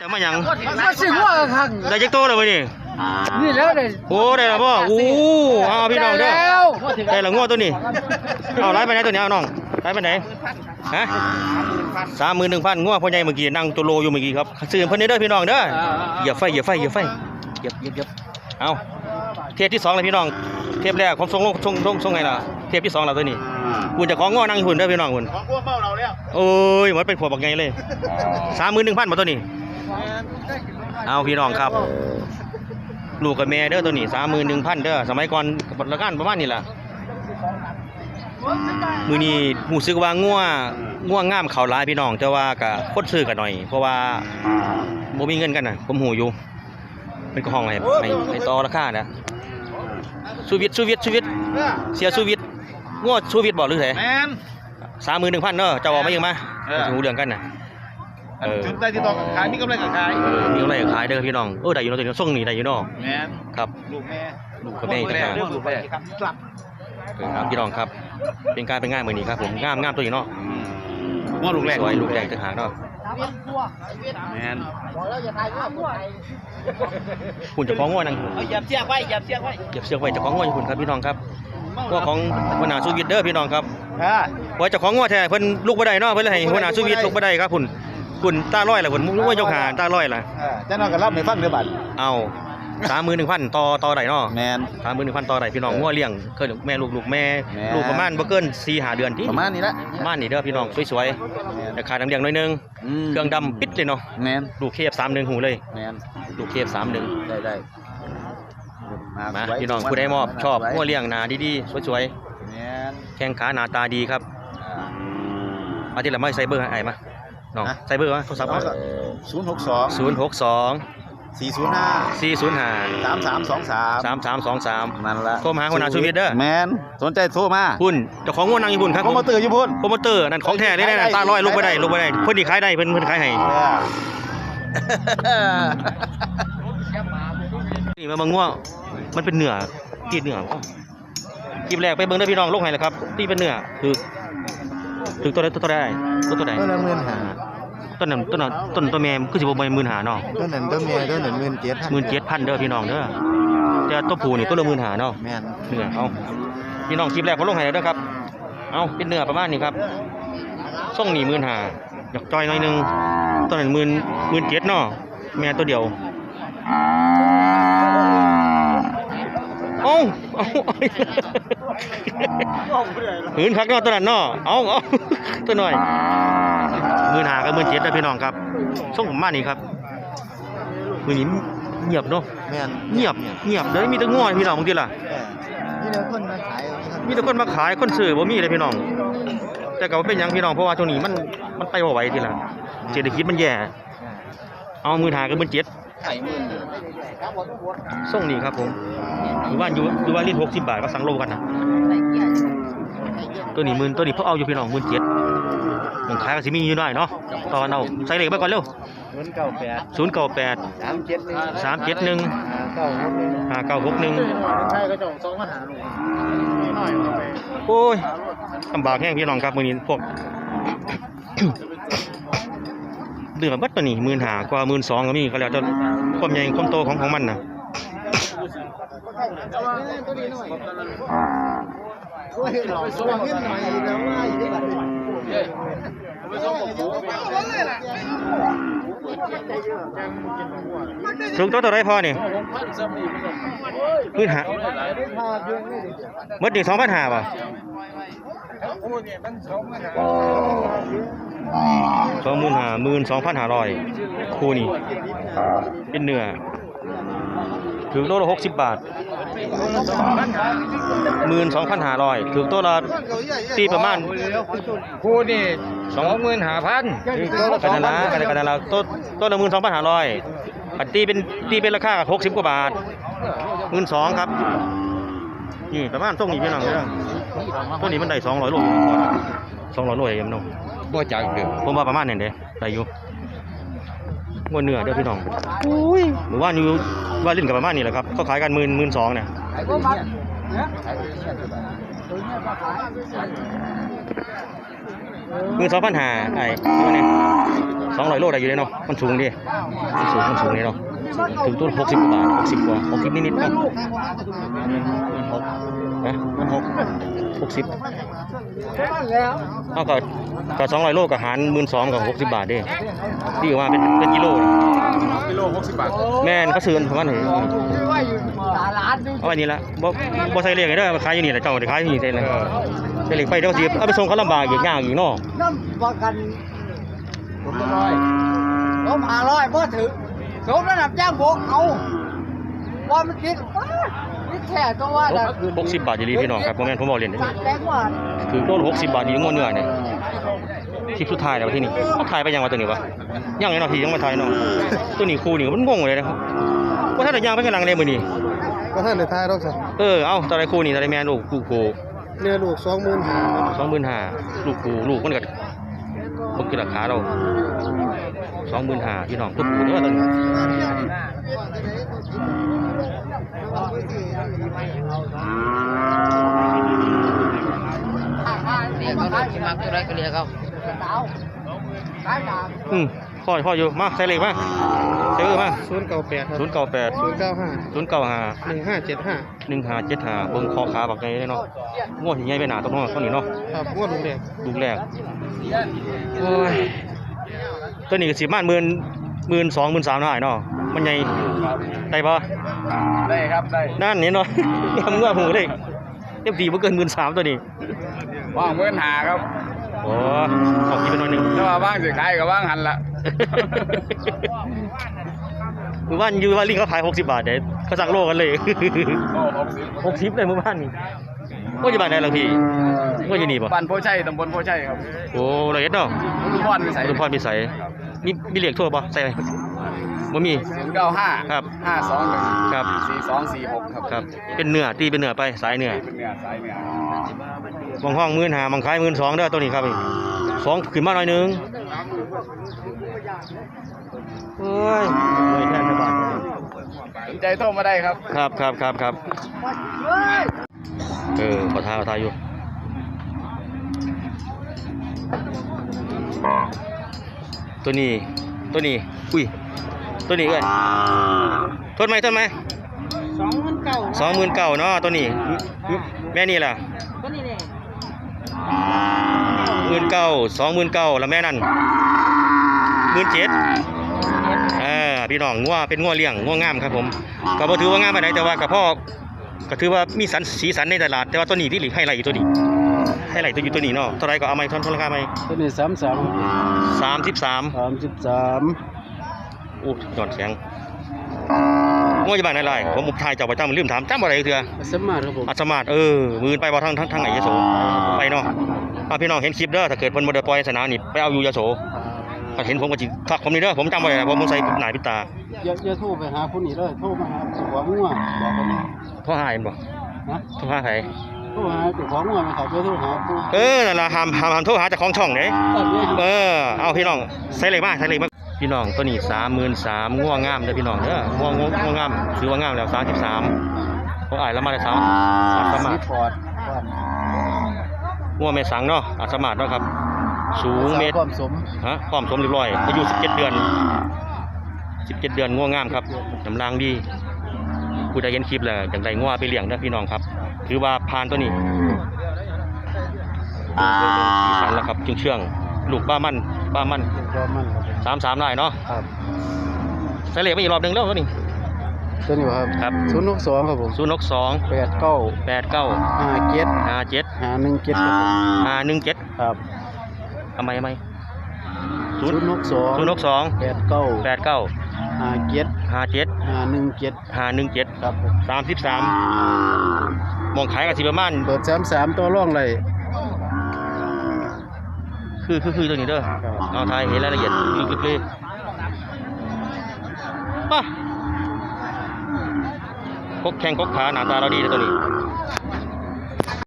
จะมาหยังมันก็สิหัวข้างได้จักโตแล้วบ่นี่นี่แล้วเลยโอ้ได้แล้วบ่โอ้เอาพี่น้องเด้อแล้วได้และงัวตัวนี้เอาไล่ไปไหนตัวนี้เอาน้องไล่ไปไหนฮะสามหมื่นหนึ่งพันงัวพ่อใหญ่เมื่อกี้นั่งตัวโลอยู่เมื่อกี้ครับซื้อเพิ่นนี่เด้อพี่น้องเด้อเหยียบไฟเหยียบไฟเหยียบไฟเหยียบเหยียบเหยียบเอาเทปที่สองเลยพี่น้องเทปแรกผมส่งลงส่งส่งส่งไงล่ะเทปที่สองแล้วตัวนี้คุณจะของงัวนั่งอยู่หุ่นเด้อพี่น้องหุ่นของพวกเมาเราแล้วโอ้ยมันเป็นขวบบักไงเลยสามหมื่นหนึ่งพันมาตัวนี้ เอาพี่น้องครับ ลูกกับแม่เด้อตัวนี้สามหมื่นหนึ่งพันเด้อสมัยก่อนละกันประมาณนี้แหละมือนี้หูซึกว่าง่วง่วงามเขาหลายพี่น้องแต่ว่าก็คดซื้อกันหน่อย เพราะว่าบ่มีเงินกันน่ะผมหูอยู่เป็นกระห้องให้ให้ให้ต่อราคานะสูวิทสูวิทสูวิทเสียสูวิทง่วสูวิทบอกหรือไงแมนสามหมื่นหนึ่งพันเด้อเจะบอกมายังมาเออหูเรื่องกันน่ะเออถึงได้ที่ต้องขายมีกำไรกับขายเออมีอะไรขายเด้อพี่น้องเออได้อยู่เนาะตัวนี้ส่งนี่ได้อยู่เนาะแมนครับ ลูกแม่ลูกกับแม่อีกต่างหาก เรื่องลูกแม่ครับกลับเออครับพี่น้องครับเป็นการเป็นงานมือนี้ครับผมงามงามตัวนี้เนาะว่าลูกแรกสวยลูกแดงต่างหากเนาะแมนคุณเจะของง่วนั่งคุณเอาหยับเสียกไว้หยับเสียกไว้เก็บเชือกไว้เจะของง่วอยู่คุณครับพี่น้องครับง่วของหัวหน้าสูวิทย์เด้อพี่น้องครับอ่าว่าเจะของง่วแท้เพิ่นลูกบ่ได้เนาะเพิ่นเลยให้หัวหน้าสูวิทย์ลูกบ่ได้ครับคุณ คุณตาร้อยล่ะคุณมุ้ยยกหาตาร้อยล่ะอ่าเจ้าน้องก็รับในฟังเดือบัตรเอาสามหมื่นหนึ่งพันต่อต่อใดเนาะแมน สามหมื่นหนึ่งพันต่อใดพี่น้องง่วเลี้ยงเคยแม่ลูกลูกแม่แม่ ลูกประมาณบ่เกินสี่หาเดือนที่ประมาณนี้ละบ้านนี่เด้อพี่น้องสวยๆแต่ขาดน้ำเลี้ยงหน้อยนึงมเครื่องดำปิดเลยเนาะแมนลูกเคฟสามหนึ่งหูเลยแมนลูกเคฟสามหนึ่งได้ได้มาสวยพี่น้องผู้ใดมอบชอบสวยหัวเลี้ยงหนาดีๆสวยแมนๆแข้งขาหน้าตาดีครับอ่ามาที่ละไม่ใส่เบอร์ให้ไอ้มา น้องฮะใส่เบอร์วะโทรศัพท์มาศูนย์หกสองศูนย์หกสองสี่ศูนย์ห้าสี่ศูนย์ห้าสามสามสองสามสามสามสองสามนั่นละโทรมาหาหัวหน้าชูวิทย์เด้อแมนสนใจโทรมาคุณเจ้าของงัวนางญี่ปุ่นครับเขามาตื่นอยู่พุ่นโปรโมเตอร์นั่นของแท้ได้แน่ๆตาลอยลงไปได้ลงไปได้เพิ่นนี่ขายได้เพิ่นเพิ่นขายให้นี่มาเบิ่งงัวมันเป็นเนื้อกีดเนื้อบ่คลิปแรกไปเบิ่งได้อพี่น้องลงให้แล้วครับที่เป็นเนื้อคือ ถึงตัวใดตัวใดตัวตัวใดต้นละหมื่นหาต้นนั้นต้นนั้นต้นตัวแม่คือสิบ่เป็นหมื่นหาเนาะต้นนั้นต้นเมียต้นนั้นหมื่นเจ็ดหมื่นเจ็ดพันเด้อพี่น้องเด้อแต่ตัวผู้นี่ตัวละหมื่นหาเนาะแม่นเนื้อเอาพี่น้องคลิปแรกผมลงให้แล้วเด้อครับ เอาเป็นเนื้อประมาณนี้ครับส่งนี่หมื่นหาอยากจอยหน่อยหนึงต้นนั้นหมื่นหมื่นเจ็ดเนาะแม่ตัวเดียว เอาเอาเอาหืนคักเนาะตัวนั้นเนาะเอาเอาตัวหน่อยมื่นหากับมื่นเจ็ดนะพี่น้องครับส่งผมมานี่ครับมือนี้เงียบเนาะแม่นเงียบเงียบเลยมีแต่ง่อยพี่น้องบางทีล่ะเออนี่คนมาขายมีแต่คนมาขายคนซื้อบ่มีเลยพี่น้อง แต่ก็บ่เป็นยังพี่น้องเพราะว่าช่วงนี้มันมันไปบ่ไหวทีละเศรษฐกิจมันแย่ เอามือหากับิ่นเจ็ดส่งนี่ครับผม อยู่บ้านอยู่อยู่บ้านลิ้น60บาทก็สั่งโลกันนะตัวนี้หมื่นตัวนี้เพิ่นเอาอยู่พี่น้องหมื่นเจ็ดมองขายก็สิมีอยู่หน่อยเนาะตอนเอาใส่เลขไปก่อนเร็วเงินเก่าแปด098สามเจ็ดหนึ่ง371ห้าเก้าหกหนึ่ง5961ใช่ก็จะสองปัญหาลูกน้อยเอาไปโอ้ยลำบากแห้งพี่น้องครับมือนี้พวกเดือดบัดตัวนี้หมื่นหากว่าหมื่นสองก็มีก็แล้วจะความใหญ่ความโตของของมันนะโอ้ยหล่อ สว่างเท่าได้บัดนี้ถึงตัวตัวไรพอนี่หมื่นหาเมื่อนี่สองพันหาป่ะสองหมื่นหาหมื่นสองพันหาร้อยคู่นี่เป็นเนื้อ ถึงโลละหกสิบบาทหมื่นสองพันหาร้อยถึงตัวละตีประมาณกูนี่สองหมื่นห้าพันกันนั่นละกันกันนั่นละต้นต้นละหมื่นสองพันห้าร้อยอันตีเป็นตีเป็นราคาหกสิบกว่าบาทหมื่นสองครับนี่ประมาณต้นนี้พี่น้องเด้อต้นนี้มันได้สองร้อยโลสองร้อยโลเองน้องบ่จากเดิมผมว่าประมาณนี้เด้ได้อยู่ งวดเนื้อเด้อพี่น้องอุ้ยหรือว่าอยู่ว่าเล่นกับประมาณนี้แหละครับเขาขายกันหมื่นหมื่นสองเนี่ยหมื่นสองพันห้าไอ้ตัวนี้สองร้อยโลได้อยู่เลยเนาะมันสูงดิมันสูงมันสูงเลยเนาะถึงต้นหกสิบกว่าบาทหกสิบกว่าหกสิบนิดๆเนาะหกนะมันหกหกสิบ เอาก็ก็สองร้อยโลกับหารหมื่นสองกับหกสิบบาทเด้ที่ว่าเป็นเป็นกิโลนะกิโลหกสิบบาทแม่นเขาซื้อกันประมาณนี้เอาไว้นี่ละบ่บ่ใส่เลขให้เด้อมาขายอยู่นี่แหละเจ้าได้ขายอยู่นี่ได้เลยใส่เลขไปเดี๋ยวสิเอาไปส่งเขาลำบากอีกยากอีกเนาะน้ำประกันผมจะร้อยล้มหาร้อยบ่ถึงสมระดับจ้างบกเอาว่ามันคิด ว้านี่แค่ตัวว่าน่ะหกสิบบาทอยู่ดีพี่น้องครับบ่แม่นผมบอกเล่นเด้สัตว์แรงกว่าถือโลละ60บาทอยู่งวเนื้อเนี่ยคลิปสุดท้ายแล้วที่นี่เอาถ่ายไปยังวะตัวนี้วะยังไงเนาะพี่ยังมาถ่ายเนาะตัวนี้คู่นี่มันงงเลยนะครับว่าถ้าได้ย่างไปข้างหลังเลยมื้อนี้ก็ท่านได้ทายรอกสัเออเอ้าตอนไรคู่นี่ตอนไรแม่ลูกคู่คู่เนี่ยลูกสองหมื่นห้า25,000ลูกคู่ลูกมันก็บ่คือราคาเรา25,000พี่น้องตัวคู่เด้อตอนนี้ เรียกเขา สิมักตัวไรก็เรียกเขาอืมพ่อพ่ออยู่มาใส่เลขมาใส่เบอร์มาศูนย์เก้าแปดครับ098ศูนย์เก้าห้า095หนึ่งห้าเจ็ดห้าหนึ่งหาเจ็ดหาเบิ่งคอขาบักไงเลยเนาะงวดใหญ่ไปหนาตรงนั้นตัวนี้เนาะครับงวดลุงแดงลูกแรกโอ้ยตัวนี้ก็สิประมาณหมื่นหมื่นสองหมื่นสามเท่าไหร่เนาะมันใหญ่ได้ปะได้ครับได้นั่นนี่เนาะยำงวดหูเลย เต็มทีบ่เกินหมื่นสามตัวนี้ว่างเงินหาครับโอ้ออกกินไปหน่อยหนึง ถ้าว่าว่างสิขายก็ว่างหันละมือบ้านอยู่ว่าลิงเขาขายหกสิบบาทเด้เขาสั่งโลกันเลย โอ้หกสิบหกสิบเลยมือบ้านนี่ว่าอยู่บ้านไหนล่ะพี่ว่าอยู่นี่ปะบ้านโพชัยตำบลโพชัยครับโอ้ละเอียดเนาะทุกพรวิสัยอุดมพรพิสัยมีมีเหล็กทั่วปะใส่ไหม บ่มี ศูนย์เก้าห้าครับ ห้าสองหนึ่งครับ สี่สองสี่หกครับครับ เป็นเนื้อตีเป็นเนื้อไปสายเนื้อเป็นเนื้อสายเนื้อมองห้องหมื่นหามองขายหมื่นสองเด้อตัวนี้ครับนี่สองขึ้นมาหน่อยหนึงเอ้ยเฮ้ยแค่บาทสนใจโทรมาได้ครับ ครับครับครับครับเออขอทายขอทายอยู่ตัวนี้ตัวนี้อุ้ย ตัวนี้เอ้ยทนไหมทนไหมสองพันเก้าสองหมื่นเก้าเนาะตัวนี้ แม่นี่ล่ะก็นี่แหละหมื่นเก้าสองหมื่นเก้าแล้วแม่นั่นหมื่นเจ็ดเออพี่น้องงัวเป็นงัวเลี้ยงงัวงามครับผมก็บ่ถือว่างามไปไหนใดแต่ว่ากับพ่อก็ถือว่ามีสันสีสันในตลาด แต่ว่าตัวนี้ที่หลีกให้ไหลอยู่ตัวนี้ให้ไหลตัวอยู่ตัวนี้เนาะเท่าไรก็เอาไหมท่อนท่อนราคาไหมตัวนี้สามสามสามสิบสามสามสิบสาม อู้ยอดเสียงงัวอยู่บ้านไหนไรผมมุกทายเจ้าประจำลืมถามจำอะไรเถื่อสมาร์ทครับผมอัศมาศเออมือไปบ่ทางทางทางไหนยโสไปเนาะถ้าพี่น้องเห็นคลิปเด้อถ้าเกิดเพิ่นบ่ได้ปล่อยสนามนี่ไปเอาอยู่ยโสถ้าเห็นผมก็จิทักผมนี่เด้อผมจำไว้นะผมใส่หน้าปิดตาอย่าอย่าโทรไปหาคนนี้เลยโทรมาหาเจ้าของงัวบอกคนนี้โทรหาเห็นบ่นะโทรหาใครโทรหาเจ้าของงัวไหมครับอย่าโทรหาผู้เออนั่นล่ะห้ามห้ามห้ามโทรหาเจ้าของช่องเด้ตัดเนี่ยครับเออเอาพี่น้องใส่เลยมาใส่เลยมา พี่น้องตัวนี้33,000ง่วงงามเด้อพี่น้องเด้อง่วงง่วงง่วงงามถือว่างามแล้ว33ผมอ่านแล้วมาได้3อาสมาสีทพอร์ตว่าง่วงแม่สังเนาะอาสมาทเนาะครับ สูงเมตรความสมฮะพร้อมสมเรียบร้อยอายุ17เดือน17เดือนง่วงงามครับน้ำลางดีผู้ใดเห็นคลิปแล้วอย่างไรง่วงไปเลี้ยงเด้อพี่น้องครับถือว่าผ่านตัวนี้สีสันแล้วครับเชื่องๆลูกบ้ามัน บ้ามันยอมมันครับผมสามสามได้เนาะครับใส่เหล็กไปอีกรอบหนึ่งแล้วตัวนี้ตัวนี้ครับครับ ศูนย์หกสองครับผมศูนย์หกสองแปดเก้าแปดเก้าห้าเจ็ดห้าเจ็ดห้าหนึ่งเจ็ดครับผมห้าหนึ่งเจ็ดครับทำไมทำไมศูศูนนย์ย์หกสองศูนย์หกสองแปดเก้าแปดเก้าห้าเจ็ดห้าเจ็ดห้าหนึ่งเจ็ดห้าหนึ่งเจ็ดครับผมสามสิบสามมองขายกับสิประมาณเปิดสามสามตัวร่องเลย คือคือคือตัวนี้เด้อเอาทายเห็นรายละเอียดลึกๆเลยป่ะกกแข้งกกขาหน้าตาเราดีเลยตัวนี้